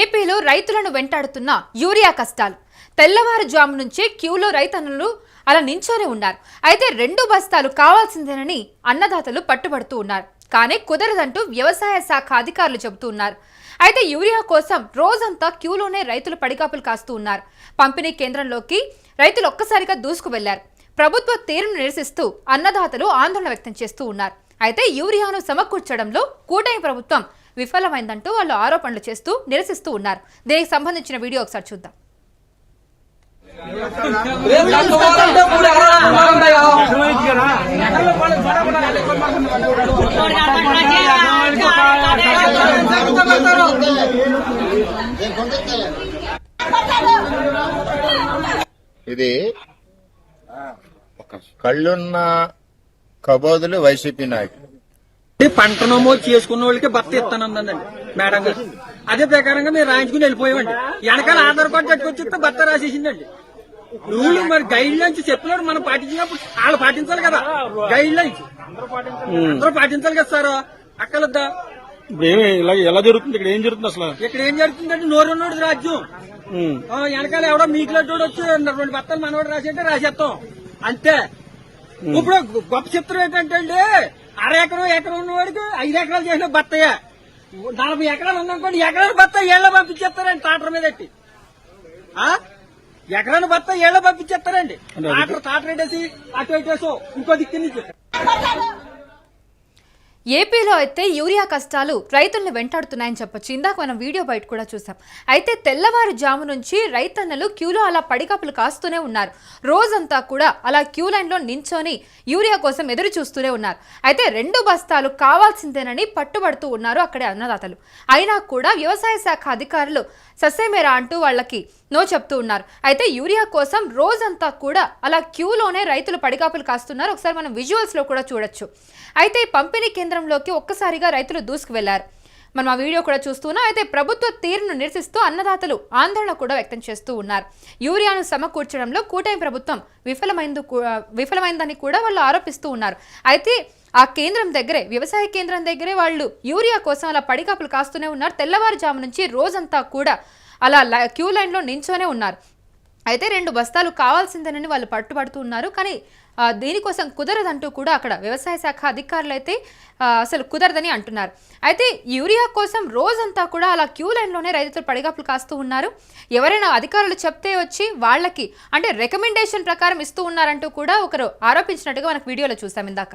ఏపీలో రైతులను వెంటాడుతున్న యూరియా కష్టాలు. తెల్లవారుజాము నుంచే క్యూలో రైతన్నులు అలా నించోనే ఉన్నారు. అయితే రెండు బస్తాలు కావాల్సిందేనని అన్నదాతలు పట్టుబడుతూ ఉన్నారు. కానీ కుదరదంటూ వ్యవసాయ శాఖ అధికారులు చెబుతూ ఉన్నారు. అయితే యూరియా కోసం రోజంతా క్యూలోనే రైతులు పడిగాపులు కాస్తూ ఉన్నారు. పంపిణీ కేంద్రంలోకి రైతులు ఒక్కసారిగా దూసుకు వెళ్ళారు. ప్రభుత్వ తీరును నిరసిస్తూ అన్నదాతలు ఆందోళన వ్యక్తం చేస్తూ ఉన్నారు. అయితే యూరియాను సమకూర్చడంలో కూటమి ప్రభుత్వం విఫలమైందంటూ వాళ్ళు ఆరోపణలు చేస్తూ నిరసిస్తూ ఉన్నారు. దీనికి సంబంధించిన వీడియో ఒకసారి చూద్దాం. ఇది కళ్ళున్న కబోదులు వైసీపీ నాయకులు. పంట నమోదు చేసుకున్న వాళ్ళకి భర్త ఇస్తానందండి మేడం గారు. అదే ప్రకారంగా మేము రాయించుకుని వెళ్ళిపోయామండి. వెనకాల ఆధార్ కార్డు కట్టుకొచ్చిస్తే భర్త రాసేసిందండి. రూల్ మరి గైడ్ లైన్స్ చెప్పినప్పుడు మనం పాటించినప్పుడు వాళ్ళు పాటించాలి కదా. గైడ్ లైన్స్ అందరూ పాటించాలి కదా సార్. అక్కలద్దా? ఇప్పుడు ఏమి ఇలా ఎలా జరుగుతుంది? ఇక్కడ ఏం జరుగుతుంది అసలు? ఇక్కడ ఏం జరుగుతుందంటే నోరున్నోడు రాజ్యం. ఆ, వెనకాల ఎవడో మీకులడ్డోడు వచ్చి రెండు బత్తలు మనవాడు రాసేంటే రాసేస్తాం. అంతే. ఇప్పుడు గొప్ప చిత్రం ఏంటంటే అండి అర ఎకరం ఎకరం ఉన్నవాడికి ఐదు ఎకరాలు చేసిన బత్తయ్య. నలభై ఎకరాలు ఉందనుకోండి ఎకరాలు బత్త ఏళ్ళ పంపించేస్తారండి టాటర్ మీద ఎట్టి ఆ? ఎకరాన్ని బత్త ఏళ్ళ పంపించేస్తారండి. టాటర్ టాటర్ పెట్టేసి అటు ఇటేసో ఇంకో దిక్కు నుంచి ఏపీలో అయితే యూరియా కష్టాలు రైతుల్ని వెంటాడుతున్నాయని చెప్పొచ్చు. ఇందాక మనం వీడియో బయట కూడా చూసాం. అయితే తెల్లవారుజాము నుంచి రైతన్నలు క్యూలో అలా పడికప్పులు కాస్తూనే ఉన్నారు. రోజంతా కూడా అలా క్యూ లైన్లో నించొని యూరియా కోసం ఎదురు చూస్తూనే ఉన్నారు. అయితే రెండు బస్తాలు కావాల్సిందేనని పట్టుబడుతూ ఉన్నారు అక్కడే అన్నదాతలు. అయినా కూడా వ్యవసాయ శాఖ అధికారులు ససేమేరా అంటూ వాళ్ళకి నో చెప్తూ ఉన్నారు. అయితే యూరియా కోసం రోజంతా కూడా అలా క్యూలోనే రైతులు పడిగాపులు కాస్తున్నారు. ఒకసారి మనం విజువల్స్లో కూడా చూడొచ్చు. అయితే పంపిణీ కేంద్రంలోకి ఒక్కసారిగా రైతులు దూసుకు వెళ్ళారు మనం ఆ వీడియో కూడా చూస్తున్నాం అయితే ప్రభుత్వ తీరును నిరసిస్తూ అన్నదాతలు ఆందోళన కూడా వ్యక్తం చేస్తూ ఉన్నారు. యూరియాను సమకూర్చడంలో కూటమి ప్రభుత్వం విఫలమైంది విఫలమైందని కూడా వాళ్ళు ఆరోపిస్తూ ఉన్నారు. అయితే ఆ కేంద్రం దగ్గరే వ్యవసాయ కేంద్రం దగ్గరే వాళ్ళు యూరియా కోసం అలా పడికాపులు కాస్తూనే ఉన్నారు. తెల్లవారుజాము నుంచి రోజంతా కూడా అలా క్యూ లైన్లో నించోనే ఉన్నారు. అయితే రెండు బస్తాలు కావాల్సిందేనని వాళ్ళు పట్టుబడుతూ ఉన్నారు. కానీ దీనికోసం కుదరదంటూ కూడా అక్కడ వ్యవసాయ శాఖ అధికారులు అయితే అసలు కుదరదని అంటున్నారు. అయితే యూరియా కోసం రోజంతా కూడా అలా క్యూ లైన్లోనే రైతులు పడిగాపులు కాస్తూ ఉన్నారు. ఎవరైనా అధికారులు చెప్తే వచ్చి వాళ్ళకి అంటే రికమెండేషన్ ప్రకారం ఇస్తూ ఉన్నారంటూ కూడా ఒకరు ఆరోపించినట్టుగా మనకు వీడియోలో చూసాం ఇందాక.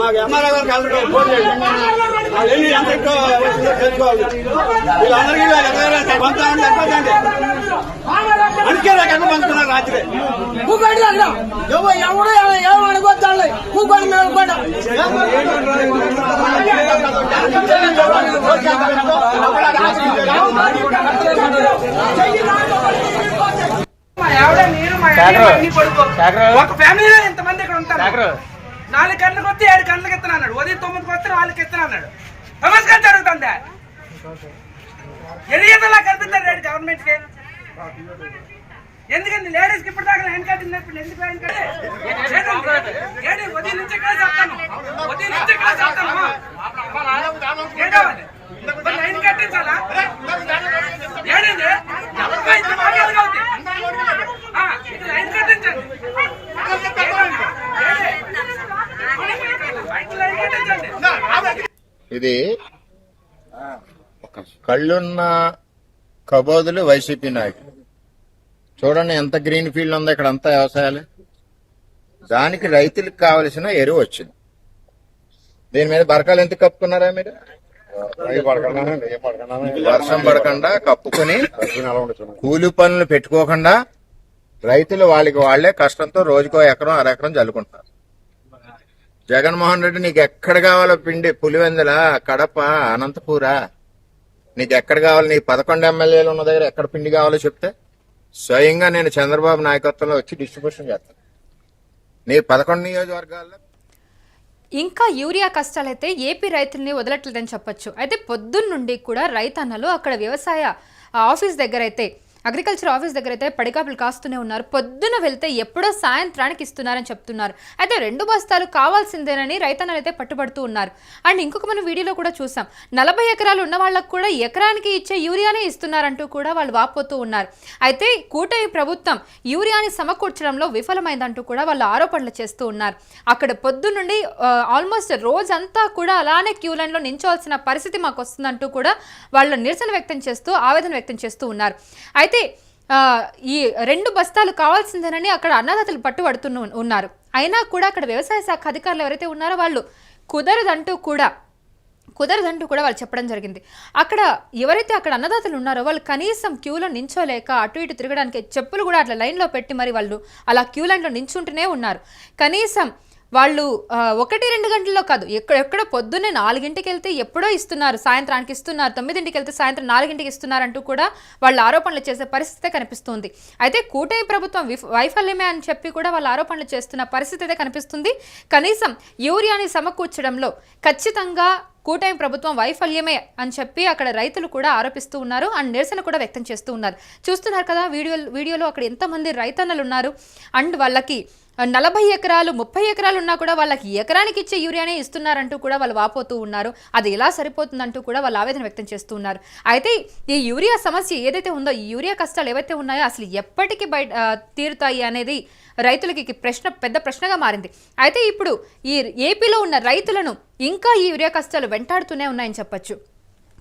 మాకు ఎంఆర్ఓ గారికి అందరికీ ఫోన్ చేయండి వాళ్ళు ఎన్ని ఎంత ఎక్కువ వస్తుందో తెలుసుకోవాలి. వీళ్ళందరికీ ఎక్కడ పంచాలని చెప్పదండి అందుకే నాకు ఎక్కడ రాత్రి. ఒక ఫ్యామిలీలో ఎంతమంది ఇక్కడ ఉంటారు. నాలుగు గంటలకు వస్తే ఏడు గంటలకు ఇస్తాను అన్నాడు. ఉదయం తొమ్మిదికి వస్తే నాలుగు ఇస్తాను అన్నాడు. నమస్కారం జరుగుతుందా? ఎన్ని ఈతలా కనిపిస్తారు రేడు గవర్నమెంట్కి ఎందుకండి? లేడీస్ ఇప్పుడు దాకా హ్యాండ్ కట్టింది? ఎందుకు హ్యాండ్ కట్ ఉదయం నుంచి కలిసి వస్తాను ఉదయం నుంచి కలిసి వస్తాను కావాలి లైన్ కట్టించాలా ఏడండి అబ్బా, ఇంత మర్యాదగా ఉంది ఆ, ఇది లైన్ కట్టించండి ఏడు. లైన్ కట్టించండి ఇది ఒక కళ్ళున్న కబోదులు వైసీపీ నాయకులు. చూడండి ఎంత గ్రీన్ ఫీల్డ్ ఉందో ఇక్కడ అంతా వ్యవసాయాలు. దానికి రైతులకు కావలసిన ఎరువు వచ్చింది. దీని మీద బరకాలు ఎందుకు కప్పుకున్నారా మీరు? వర్షం పడకుండా కప్పుకొని కూలి పనులు పెట్టుకోకుండా రైతులు వాళ్ళకి వాళ్ళే కష్టంతో రోజుకో ఎకరం అర ఎకరం జల్లుకుంటారు జగన్మోహన్ రెడ్డి నీకు ఎక్కడ కావాలో పిండి పులివెందుల కడప అనంతపూరా. నీకు ఎక్కడ కావాలి నీ పదకొండు ఎమ్మెల్యేలు ఉన్న దగ్గర ఎక్కడ పిండి కావాలో చెప్తే స్వయంగా నేను చంద్రబాబు నాయకత్వంలో వచ్చి డిస్ట్రిబ్యూషన్ చేస్తాను. నీ పదకొండు నియోజకవర్గాల్లో ఇంకా యూరియా కష్టాలైతే ఏపీ రైతుల్ని వదలట్లేదని చెప్పొచ్చు. అయితే పొద్దున్నుండి కూడా రైతన్నలు అక్కడ వ్యవసాయ ఆ, ఆఫీస్ దగ్గర అయితే అగ్రికల్చర్ ఆఫీస్ దగ్గర అయితే పడికాపులు కాస్తూనే ఉన్నారు. పొద్దున వెళ్తే ఎప్పుడో సాయంత్రానికి ఇస్తున్నారని చెప్తున్నారు. అయితే రెండు బస్తాలు కావాల్సిందేనని రైతన్నలు అయితే పట్టుబడుతూ ఉన్నారు. అండ్ ఇంకొక మనం వీడియోలో కూడా చూసాం. నలభై ఎకరాలు ఉన్న వాళ్ళకు కూడా ఎకరానికి ఇచ్చే యూరియానే ఇస్తున్నారంటూ కూడా వాళ్ళు వాపోతూ ఉన్నారు. అయితే కూటమి ప్రభుత్వం యూరియాని సమకూర్చడంలో విఫలమైందంటూ కూడా వాళ్ళు ఆరోపణలు చేస్తూ ఉన్నారు. అక్కడ పొద్దు నుండి ఆల్మోస్ట్ రోజంతా కూడా అలానే క్యూ లైన్లో నించోవాల్సిన పరిస్థితి మాకు వస్తుందంటూ కూడా వాళ్ళు నిరసన వ్యక్తం చేస్తూ ఆవేదన వ్యక్తం చేస్తూ ఉన్నారు. అయితే అయితే ఈ రెండు బస్తాలు కావాల్సిందేనని అక్కడ అన్నదాతలు పట్టుబడుతున్న ఉన్నారు. అయినా కూడా అక్కడ వ్యవసాయ శాఖ అధికారులు ఎవరైతే ఉన్నారో వాళ్ళు కుదరదంటూ కూడా కుదరదంటూ కూడా వాళ్ళు చెప్పడం జరిగింది. అక్కడ ఎవరైతే అక్కడ అన్నదాతలు ఉన్నారో వాళ్ళు కనీసం క్యూలో నించోలేక అటు ఇటు తిరగడానికి చెప్పులు కూడా అట్లా లైన్లో పెట్టి మరి వాళ్ళు అలా క్యూ లైన్లో నించుంటూనే ఉన్నారు. కనీసం వాళ్ళు ఒకటి రెండు గంటల్లో కాదు. ఎక్కడ ఎక్కడో పొద్దున్నే నాలుగింటికి వెళ్తే ఎప్పుడో ఇస్తున్నారు సాయంత్రానికి ఇస్తున్నారు తొమ్మిదింటికి వెళ్తే సాయంత్రం నాలుగింటికి ఇస్తున్నారంటూ కూడా వాళ్ళు ఆరోపణలు చేసే పరిస్థితి కనిపిస్తుంది. అయితే కూటమి ప్రభుత్వం వైఫల్యమే అని చెప్పి కూడా వాళ్ళు ఆరోపణలు చేస్తున్న పరిస్థితి అయితే కనిపిస్తుంది. కనీసం యూరియాని సమకూర్చడంలో ఖచ్చితంగా కూటమి ప్రభుత్వం వైఫల్యమే అని చెప్పి అక్కడ రైతులు కూడా ఆరోపిస్తూ ఉన్నారు. అండ్ నిరసన కూడా వ్యక్తం చేస్తూ ఉన్నారు. చూస్తున్నారు కదా వీడియో వీడియోలో అక్కడ ఎంతమంది రైతన్నలు ఉన్నారు. అండ్ వాళ్ళకి నలభై ఎకరాలు ముప్పై ఎకరాలు ఉన్నా కూడా వాళ్ళకి ఎకరానికి ఇచ్చే యూరియానే ఇస్తున్నారంటూ కూడా వాళ్ళు వాపోతూ ఉన్నారు. అది ఎలా సరిపోతుందంటూ కూడా వాళ్ళు ఆవేదన వ్యక్తం చేస్తూ ఉన్నారు. అయితే ఈ యూరియా సమస్య ఏదైతే ఉందో ఈ యూరియా కష్టాలు ఏవైతే ఉన్నాయో అసలు ఎప్పటికీ బయట తీరుతాయి అనేది రైతులకి ప్రశ్న పెద్ద ప్రశ్నగా మారింది. అయితే ఇప్పుడు ఈ ఏపీలో ఉన్న రైతులను ఇంకా ఈ యూరియా కష్టాలు వెంటాడుతూనే ఉన్నాయని చెప్పొచ్చు.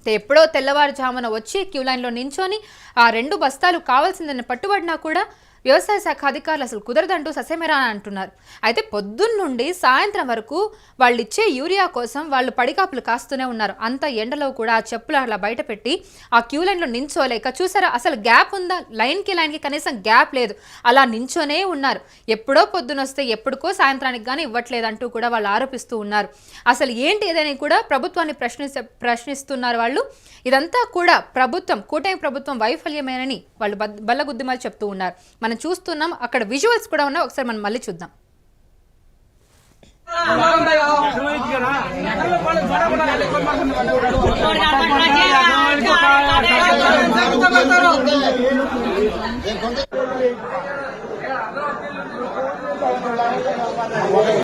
ఎప్పుడో తెల్లవారుజామున వచ్చి క్యూ లైన్లో నించొని ఆ రెండు బస్తాలు కావాల్సిందని పట్టుబడినా కూడా వ్యవసాయ శాఖ అధికారులు అసలు కుదరదంటూ ససేమెరా అంటున్నారు. అయితే పొద్దున్నుండి సాయంత్రం వరకు వాళ్ళు ఇచ్చే యూరియా కోసం వాళ్ళు పడికాపులు కాస్తూనే ఉన్నారు. అంత ఎండలో కూడా ఆ చెప్పులు అలా బయట పెట్టి ఆ క్యూ లైన్లో నించోలేక చూసారా? అసలు గ్యాప్ ఉందా? లైన్కి లైన్కి కనీసం గ్యాప్ లేదు. అలా నించోనే ఉన్నారు. ఎప్పుడో పొద్దునొస్తే ఎప్పటికో ఎప్పుడుకో సాయంత్రానికి కానీ ఇవ్వట్లేదంటూ కూడా వాళ్ళు ఆరోపిస్తూ ఉన్నారు. అసలు ఏంటి ఏదని కూడా ప్రభుత్వాన్ని ప్రశ్నిస్తే ప్రశ్నిస్తున్నారు వాళ్ళు. ఇదంతా కూడా ప్రభుత్వం కూటమి ప్రభుత్వం వైఫల్యమేనని వాళ్ళు బల్లగుద్దిమాలు చెప్తూ ఉన్నారు. మనం చూస్తున్నాం. అక్కడ విజువల్స్ కూడా ఉన్నాయి. ఒకసారి మనం మళ్ళీ చూద్దాం.